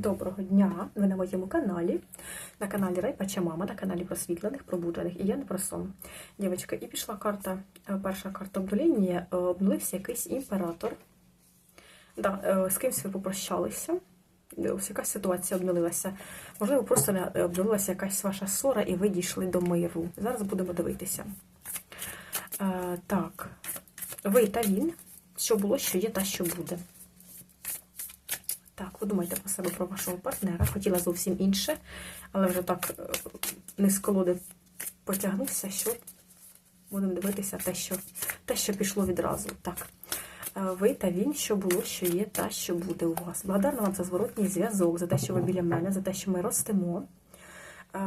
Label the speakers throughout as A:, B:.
A: Доброго дня! Ви на моєму каналі, на каналі Райпача Мама, на каналі просвітлених, пробуджених, і я не про сон. Дівчатка, і пішла карта, е, перша карта обнуління, е, обнулився якийсь імператор. Да, е, з кимсь ви попрощалися. Ось якась ситуація обнулилася. Можливо, просто обнулилася якась ваша ссора, і ви дійшли до миру. Зараз будемо дивитися. Так, ви та він, що було, що є, та що буде. Так, ви думаєте про себе, про вашого партнера. Хотіла зовсім інше, але вже так е, не з колоди потягнувся, що будемо дивитися те, що, те, що пішло відразу. Так. Е, Ви та він, що було, що є, та що буде у вас. Благодарна вам за зворотній зв'язок, за те, що ви біля мене, за те, що ми ростемо. Е,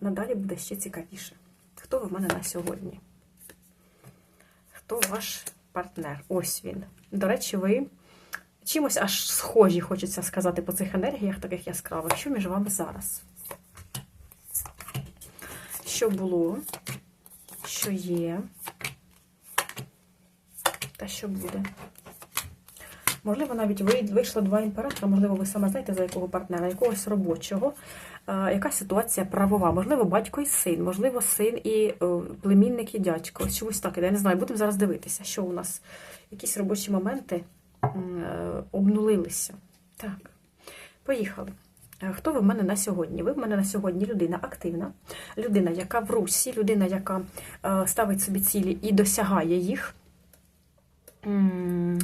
A: Надалі буде ще цікавіше. Хто ви в мене на сьогодні? Хто ваш партнер? Ось він. До речі, ви чимось аж схожі, хочеться сказати, по цих енергіях, таких яскравих. Що між вами зараз? Що було? Що є? Та що буде? Можливо, навіть ви вийшло два імператора, можливо, ви саме знаєте, за якого партнера, якогось робочого. Яка ситуація правова? Можливо, батько і син, можливо, син і е, племінник і дядько. Чомусь так. Я не знаю, будемо зараз дивитися, що у нас якісь робочі моменти обнулилися. Так, поїхали. Е, Хто ви в мене на сьогодні? Ви в мене на сьогодні людина активна, людина, яка в русі, людина, яка е, ставить собі цілі і досягає їх. Е,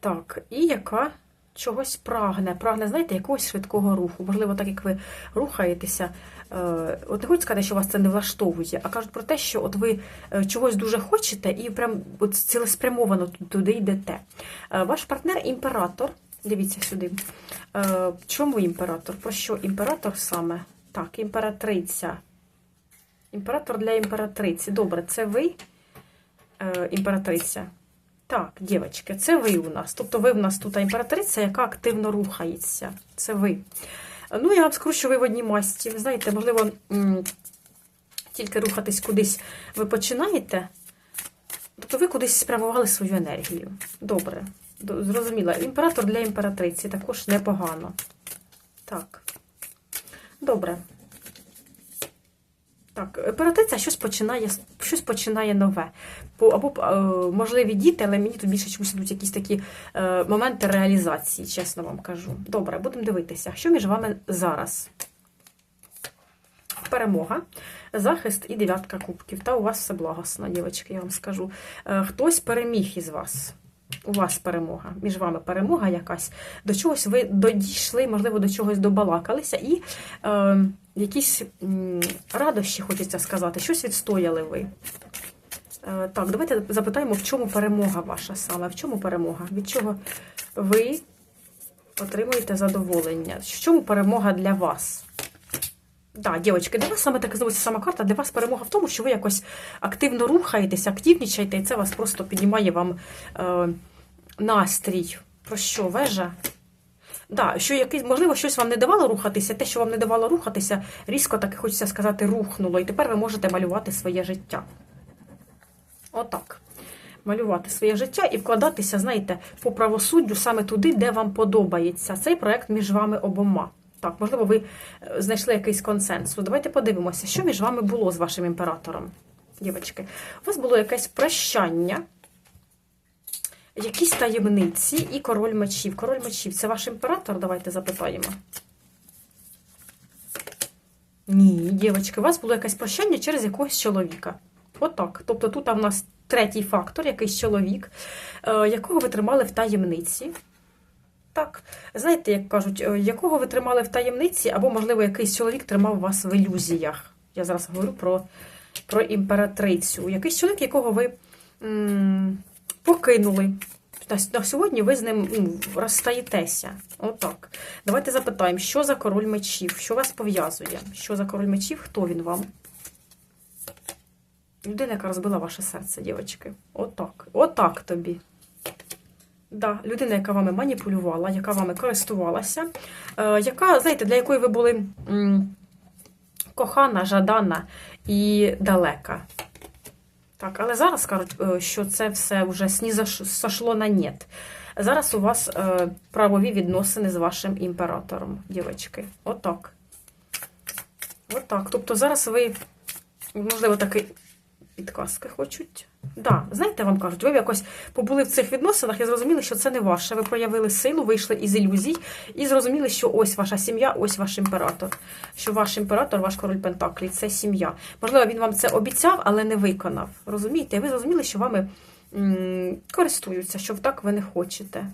A: Так, і яка чогось прагне, прагне, знаєте, якогось швидкого руху. Можливо, так як ви рухаєтеся, е, от не хочу сказати, що вас це не влаштовує, а кажуть про те, що от ви е, чогось дуже хочете і прям от цілеспрямовано туди йдете. Е, Ваш партнер імператор. Дивіться сюди. Чому імператор? Про що імператор саме? Так, імператриця. Імператор для імператриці. Добре, це ви, імператриця. Так, дівчатки, це ви у нас. Тобто ви в нас тут імператриця, яка активно рухається. Це ви. Ну, я вам скажу, що ви в одній масті. Ви знаєте, можливо, тільки рухатись кудись ви починаєте. Тобто ви кудись спрямували свою енергію. Добре. До- Зрозуміла. Імператор для імператриці також непогано. Так. Добре. Так, імператриця щось починає, щось починає нове. Або е, можливі діти, але мені тут більше чомусь йдуть якісь такі е, моменти реалізації, чесно вам кажу. Добре, будемо дивитися, що між вами зараз. Перемога, захист і дев'ятка кубків. Та у вас все благосно, дівчатки, я вам скажу. Е, Хтось переміг із вас. У вас перемога, між вами перемога якась. До чогось ви додійшли, можливо, до чогось добалакалися, і е, якісь радощі, хочеться сказати, щось відстояли ви. Е, так, давайте запитаємо, в чому перемога ваша саме? В чому перемога? Від чого ви отримуєте задоволення? В чому перемога для вас? Так, дівчатки, для вас саме так знову сама карта, для вас перемога в тому, що ви якось активно рухаєтесь, активнічаєте, і це вас просто піднімає вам е, настрій. Про що? Вежа? Да, що якийсь, можливо, щось вам не давало рухатися, те, що вам не давало рухатися, різко так хочеться сказати, рухнуло. І тепер ви можете малювати своє життя. Отак. Малювати своє життя і вкладатися, знаєте, по правосуддю саме туди, де вам подобається. Цей проект між вами обома. Так, можливо, ви е, знайшли якийсь консенсус. Давайте подивимося, що між вами було з вашим імператором, дівчатки. У вас було якесь прощання, якісь таємниці і король мечів. Король мечів це ваш імператор? Давайте запитаємо. Ні, дівчатки, у вас було якесь прощання через якогось чоловіка. Отак. Тобто тут в нас третій фактор, якийсь чоловік, е, якого ви тримали в таємниці. Так, знаєте, як кажуть, е, якого ви тримали в таємниці, або, можливо, якийсь чоловік тримав вас в ілюзіях. Я зараз говорю про, про імператрицю. Якийсь чоловік, якого ви м, покинули. На, сьогодні ви з ним ну, розстаєтеся. Отак. Давайте запитаємо, що за король мечів? Що вас пов'язує? Що за король мечів? Хто він вам? Людина, яка розбила ваше серце, дівчатки. Отак. Отак тобі. Да, людина, яка вами маніпулювала, яка вами користувалася, е, яка, знаєте, для якої ви були кохана, жадана і далека. Так, але зараз кажуть, е, що це все вже сошло на нет. Зараз у вас е, правові відносини з вашим імператором, дівчатки. Отак. Отак. Тобто зараз ви, можливо, такі підказки хочуть. Да, знаєте, вам кажуть, ви якось побули в цих відносинах і зрозуміли, що це не ваше. Ви проявили силу, вийшли із ілюзій і зрозуміли, що ось ваша сім'я, ось ваш імператор. Що ваш імператор, ваш король Пентаклі це сім'я. Можливо, він вам це обіцяв, але не виконав. Розумієте? І ви зрозуміли, що вами користуються, що так ви не хочете.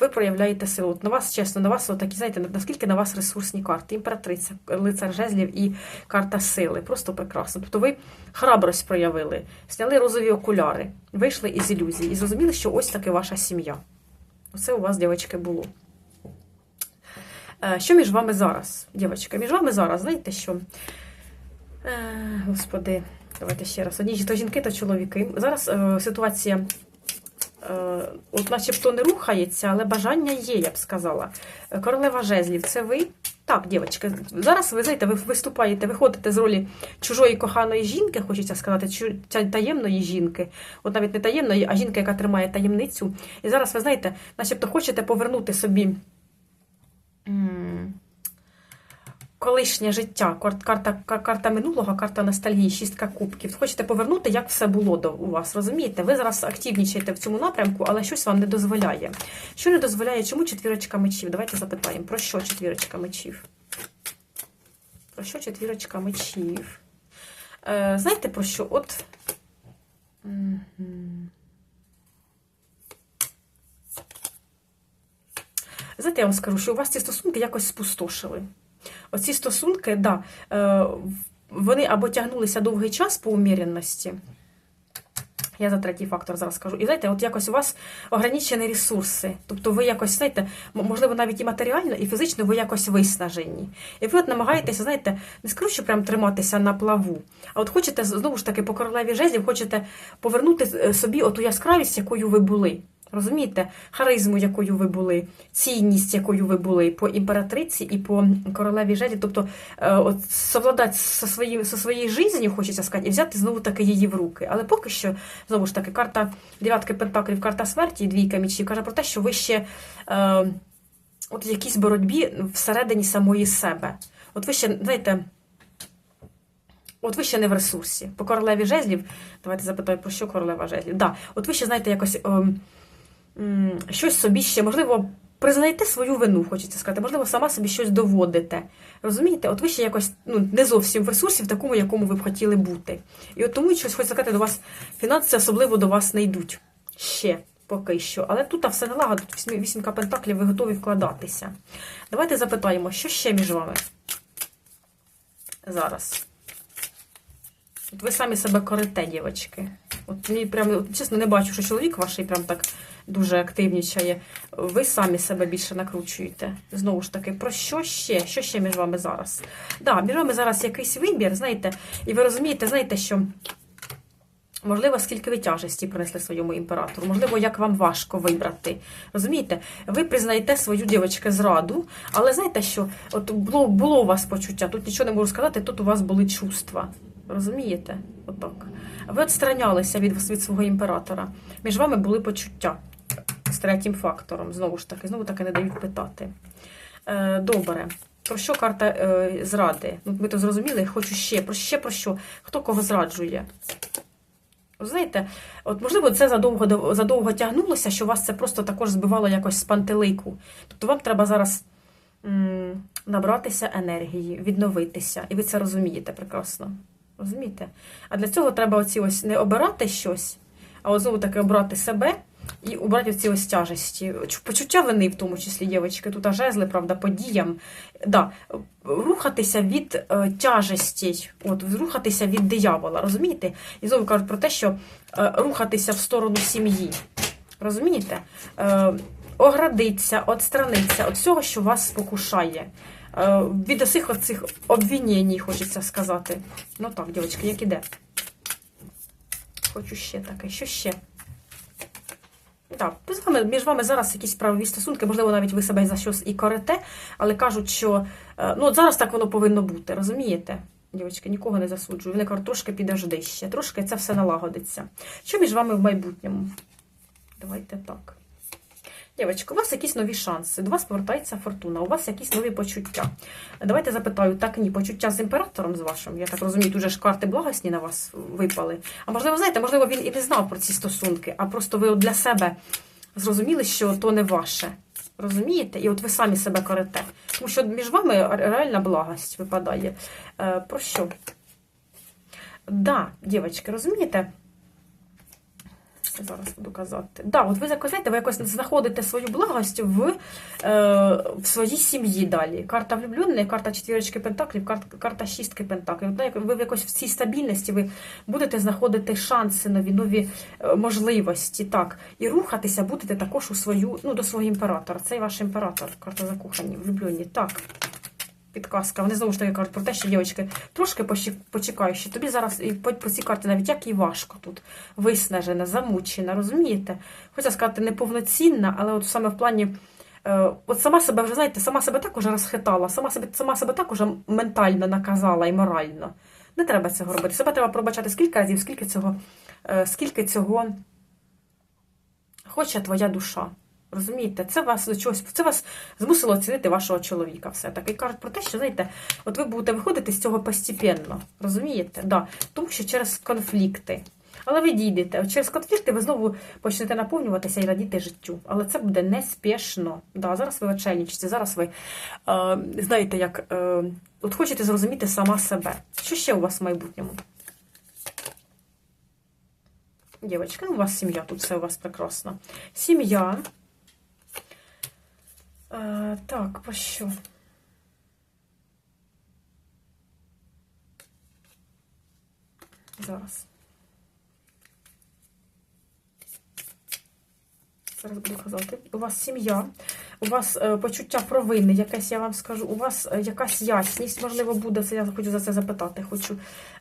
A: Ви проявляєте силу. От на вас, чесно, на вас такі, знаєте, наскільки на вас ресурсні карти. Імператриця, лицар жезлів і карта сили. Просто прекрасно. Тобто ви храбрость проявили, сняли розові окуляри, вийшли із ілюзії і зрозуміли, що ось таки ваша сім'я. Оце у вас, дівчатки, було. Е, Що між вами зараз, дівчатка? Між вами зараз, знаєте що? Е, Господи, давайте ще раз. Одні то жінки, то чоловіки. Зараз е, ситуація от начебто не рухається, але бажання є, я б сказала. Е, Королева жезлів, це ви? Так, дівчатки, зараз ви знаєте, ви виступаєте, виходите з ролі чужої коханої жінки, хочеться сказати, таємної жінки, от навіть не таємної, а жінки, яка тримає таємницю. І зараз ви знаєте, начебто хочете повернути собі. Колишнє життя, карта, карта минулого, карта ностальгії, шістка кубків. Хочете повернути, як все було до у вас, розумієте? Ви зараз активнічаєте в цьому напрямку, але щось вам не дозволяє. Що не дозволяє? Чому четвірочка мечів? Давайте запитаємо, про що четвірочка мечів? Про що четвірочка мечів? Е, знаєте про що? От. Знаєте, я вам скажу, що у вас ці стосунки якось спустошили. Оці стосунки, да, е, вони або тягнулися довгий час по уміряності. Я за третій фактор зараз скажу. І знаєте, от якось у вас ограничені ресурси. Тобто ви якось, знаєте, можливо, навіть і матеріально, і фізично ви якось виснажені. І ви от намагаєтеся, знаєте, не скажу, що прям триматися на плаву, а от хочете, знову ж таки, по королеві жезлів, хочете повернути е, собі оту яскравість, якою ви були. Розумієте, харизму, якою ви були, цінність, якою ви були по імператриці і по королеві жезлів. Тобто, е, от совладати зі своєю зі своєю життю, хочеться сказати, і взяти знову таки її в руки. Але поки що, знову ж таки, карта дев'ятки пентаклів, карта смерті, і двійка мічів каже про те, що ви ще е, от в якійсь боротьбі всередині самої себе. От ви ще, знаєте. От ви ще не в ресурсі. По королеві жезлів, давайте запитаю, про що королева жезлів. Да, от ви ще, знаєте, якось ем, щось собі ще, можливо, признаєте свою вину, хочеться сказати, можливо, сама собі щось доводите. Розумієте? От ви ще якось ну, не зовсім в ресурсі, в такому, якому ви б хотіли бути. І от тому щось хочеться сказати, до вас фінанси особливо до вас не йдуть. Ще. Поки що, але тут все налагодить, вісімка пентаклів, ви готові вкладатися. Давайте запитаємо, що ще між вами зараз? От ви самі себе корите, дівчатки. От мені прям, чесно, не бачу, що чоловік ваш прям так дуже активнічає. Ви самі себе більше накручуєте. Знову ж таки, про що ще? Що ще між вами зараз? Да, між вами зараз якийсь вибір, знаєте, і ви розумієте, знаєте, що. Можливо, скільки ви тяжесті принесли своєму імператору, можливо, як вам важко вибрати. Розумієте, ви признаєте свою дівчинку зраду, але знаєте, що от було, було у вас почуття, тут нічого не можу сказати, тут у вас були чувства. Розумієте? Отак. Ви відстранялися від, від свого імператора. Між вами були почуття з третім фактором. Знову ж таки, знову таки не дають питати. Е, добре. Про що карта е, зради? Ну, ми то зрозуміли, хочу ще. Про ще про що? Хто кого зраджує? Знаєте, от можливо, це задовго задовго тягнулося, що вас це просто також збивало якось з пантелику. Тобто вам треба зараз м, набратися енергії, відновитися. І ви це розумієте прекрасно. Розумієте? А для цього треба оці ось не обирати щось, а от знову таки обрати себе і обрати ці ось тяжесті. Почуття вини, в тому числі, дівчатки, тут аж жезли, правда, подіям. Да, рухатися від е, тяжесті, от, рухатися від диявола, розумієте? І знову кажуть про те, що е, рухатися в сторону сім'ї. Розумієте? Е, оградиться, отстраниться від всього, що вас спокушає. Е, від усіх оцих обвинень, хочеться сказати. Ну так, дівчатки, як іде? Хочу ще таке. Що ще? Так, з вами, між вами зараз якісь правові стосунки, можливо, навіть ви себе за щось і корите, але кажуть, що е, ну от зараз так воно повинно бути, розумієте? Дівчатки, нікого не засуджую. Вони кажуть, трошки підожди ще, трошки це все налагодиться. Що між вами в майбутньому? Давайте так. Дівчатка, у вас якісь нові шанси, до вас повертається фортуна, у вас якісь нові почуття. Давайте запитаю, так ні, почуття з імператором з вашим, я так розумію, дуже ж карти благосні на вас випали. А можливо, знаєте, можливо, він і не знав про ці стосунки, а просто ви для себе зрозуміли, що то не ваше. Розумієте? І от ви самі себе корите. Тому що між вами реальна благость випадає. Е, Про що? Да, дівчатки, розумієте? Зараз буду казати. Да, от ви якось, ви якось знаходите свою благость в е, в своїй сім'ї далі. Карта влюбленої, карта четвірочки пентаклів, карта, карта шістки пентаклів. От, ви якось в цій стабільності ви будете знаходити шанси, нові нові е, можливості. так. І рухатися будете також у свою, ну, до свого імператора. Цей ваш імператор, карта закохані, влюблені. Так підказка. Вони знову ж таки кажуть про те, що дівчатки, трошки почекай, що тобі зараз і по, цій карті навіть як і важко тут виснажена, замучена, розумієте? Хоча сказати, неповноцінна, але от саме в плані. Е, от сама себе вже, знаєте, сама себе так уже розхитала, сама себе сама себе так уже ментально наказала і морально. Не треба цього робити. Себе треба пробачати скільки разів, скільки цього, е, скільки цього хоче твоя душа. Розумієте, це вас до чогось, це вас змусило оцінити вашого чоловіка. все таки. І кажуть про те, що знаєте, от ви будете виходити з цього постепенно. Розумієте? Да. Тому що через конфлікти. Але ви дійдете. Через конфлікти ви знову почнете наповнюватися і радіти життю. Але це буде неспішно. Да, Зараз ви очельничите, зараз ви е, знаєте, як е, от хочете зрозуміти сама себе. Що ще у вас в майбутньому? Дівчатка, ну у вас сім'я, тут все у вас прекрасно. Сім'я. А, Так, про що? Зараз. Зараз буду казати. У вас сім'я, у вас е, почуття провини, якесь, я вам скажу, у вас е, якась ясність, можливо, буде, це я хочу за це запитати. Хочу.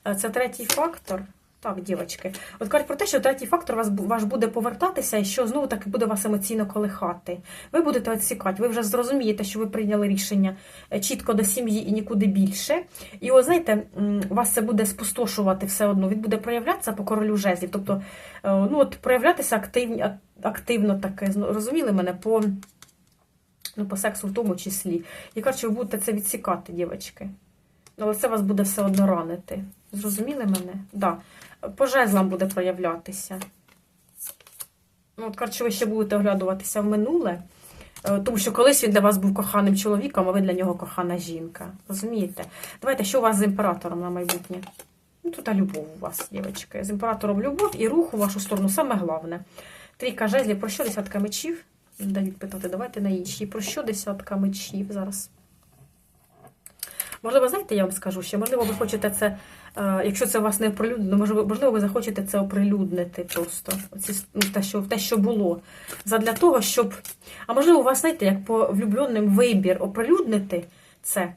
A: Е, це третій фактор. Так, дівчатки. От кажуть про те, що третій фактор вас, ваш буде повертатися і що знову таки буде вас емоційно колихати. Ви будете відсікати, ви вже зрозумієте, що ви прийняли рішення е, чітко до сім'ї і нікуди більше. І, о, знаєте, вас це буде спустошувати все одно. Він буде проявлятися по королю жезлів. Тобто, е, ну от проявлятися активні, активно таке, розуміли мене, по ну, по сексу в тому числі. І кажуть, ви будете це відсікати, дівчатки. Але це вас буде все одно ранити. Зрозуміли мене? Да. По жезлам буде проявлятися. Ну, от, коротше, ви ще будете оглядуватися в минуле, е, тому що колись він для вас був коханим чоловіком, а ви для нього кохана жінка. Розумієте? Давайте, що у вас з імператором на майбутнє? Ну, тут любов у вас, дівчатки. З імператором любов і рух у вашу сторону саме головне. Трійка жезлів, про що десятка мечів? Дають питати, давайте на інші. Про що десятка мечів зараз? Можливо, знаєте, я вам скажу, що можливо, ви хочете це, якщо це у вас не оприлюднено, можливо, ви захочете це оприлюднити просто. Оці, ну, те, що те, що було. Задля того, щоб. А можливо, у вас, знаєте, як по влюбленим вибір оприлюднити це,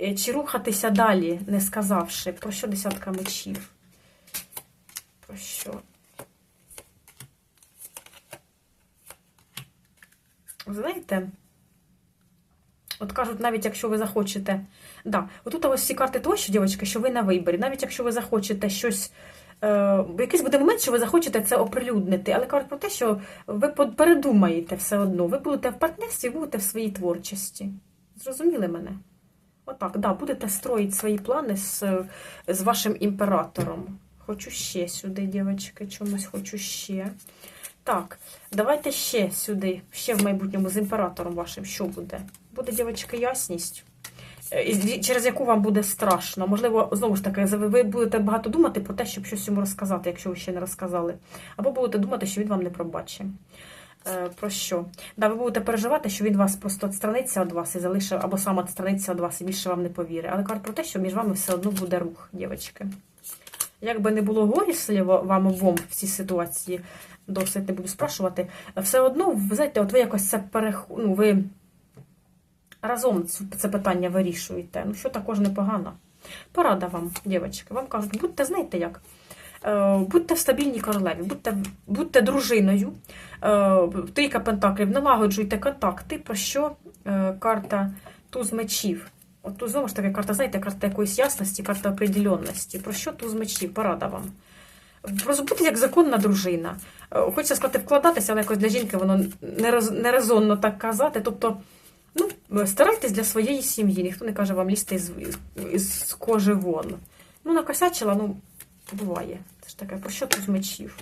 A: е, чи рухатися далі, не сказавши, про що десятка мечів? Про що? Знаєте? От кажуть, навіть якщо ви захочете. Да, Отут ось всі карти того, що, дівчатки, що ви на виборі. Навіть якщо ви захочете щось. Е, якийсь буде момент, що ви захочете це оприлюднити, але кажуть про те, що ви передумаєте все одно. Ви будете в партнерстві, будете в своїй творчості. Зрозуміли мене? Отак, да, будете строїти свої плани з з вашим імператором. Хочу ще сюди, дівчатки, чомусь хочу ще. Так, давайте ще сюди, ще в майбутньому з імператором вашим, що буде? Буде, дівчатка, ясність, через яку вам буде страшно. Можливо, знову ж таки, ви будете багато думати про те, щоб щось йому розказати, якщо ви ще не розказали. Або будете думати, що він вам не пробачить. Е, про що? Да, ви будете переживати, що він вас просто відстраниться від вас і залишить, або сам відстраниться від вас і більше вам не повірить. Але кажуть про те, що між вами все одно буде рух, дівчатки. Як би не було горісливо вам обом в цій ситуації, досить не буду спрашувати, все одно, ви знаєте, от ви якось це перех... ну, ви разом це питання вирішуєте. Ну, що також непогано. Порада вам, дівчатки, вам кажуть, будьте, знаєте як? Е, будьте в стабільній королеві, будьте будьте дружиною, е, трійка пентаклів, налагоджуйте контакти, про що е, карта туз мечів. От тут знову ж таки карта, знаєте, карта якоїсь ясності, карта определенності. Про що туз мечів? Порада вам. Просто бути як законна дружина. Хочеться сказати, вкладатися, але якось для жінки воно нерезонно так казати. Тобто, ну, старайтесь для своєї сім'ї. Ніхто не каже вам лізти із, із, із кожи вон. Ну, накосячила, ну, буває. Це ж таке, про що тут з мечів?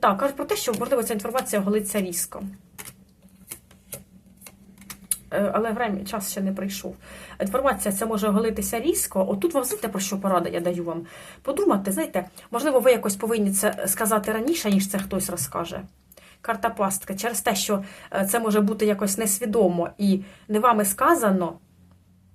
A: Так, кажуть про те, що, можливо, ця інформація голиться різко. Е, Але время, час ще не прийшов. Інформація це може голитися різко. Отут вам знаєте, про що порада я даю вам? Подумати, знаєте, можливо, ви якось повинні це сказати раніше, ніж це хтось розкаже. Карта пастка через те, що е, це може бути якось несвідомо і не вами сказано.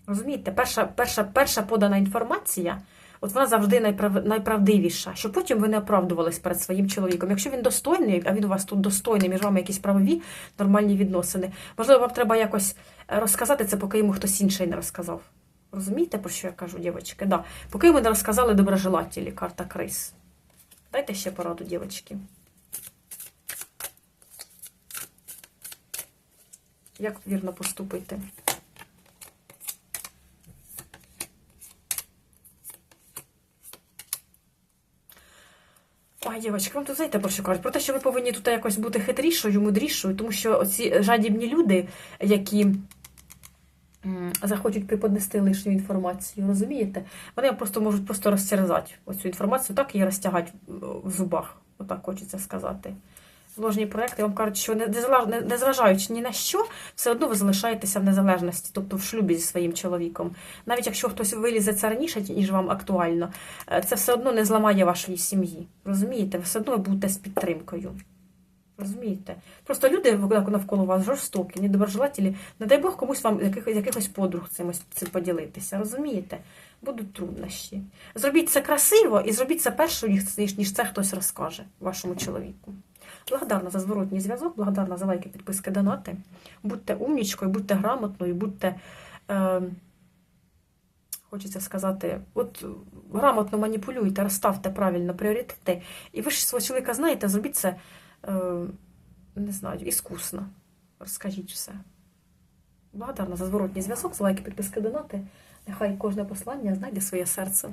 A: Розумієте, перша, перша, перша подана інформація, от вона завжди найправ, найправдивіша, щоб потім ви не оправдувались перед своїм чоловіком. Якщо він достойний, а він у вас тут достойний, між вами якісь правові нормальні відносини, можливо, вам треба якось е, розказати це, поки йому хтось інший не розказав. Розумієте, про що я кажу, дівчатки? Да. Поки йому не розказали доброжелателі, карта крис. Дайте ще пораду, дівчатки. Як вірно поступити? Ой, дівчатки, вам тут знаєте про що кажуть? Про те, що ви повинні тут якось бути хитрішою, мудрішою, тому що оці жадібні люди, які захочуть преподнести лишню інформацію, розумієте? Вони просто можуть просто розтерзати оцю інформацію, так її розтягати в зубах, отак хочеться сказати. Ложні проекти вам кажуть, що не- незважаючи ні на що, все одно ви залишаєтеся в незалежності, тобто в шлюбі зі своїм чоловіком. Навіть якщо хтось вилізе це раніше, ніж вам актуально, е, це все одно не зламає вашої сім'ї. Розумієте? Ви все одно ви будете з підтримкою. Розумієте? Просто люди нав- навколо вас жорстокі, недоброжелателі. Не дай Бог комусь вам якихось, якихось подруг цим, цим поділитися. Розумієте? Будуть труднощі. Зробіть це красиво і зробіть це ніж- ніж це хтось розкаже вашому чоловіку. Благодарна за зворотній зв'язок, благодарна за лайки, підписки, донати. Будьте умнічкою, будьте грамотною, будьте. Е, Хочеться сказати, от грамотно маніпулюйте, розставте правильно пріоритети, і ви ж свого чоловіка знаєте, зробіть це, е, не знаю, іскусно. Розкажіть все. Благодарна за зворотній зв'язок, за лайки, підписки, донати. Нехай кожне послання знайде своє серце.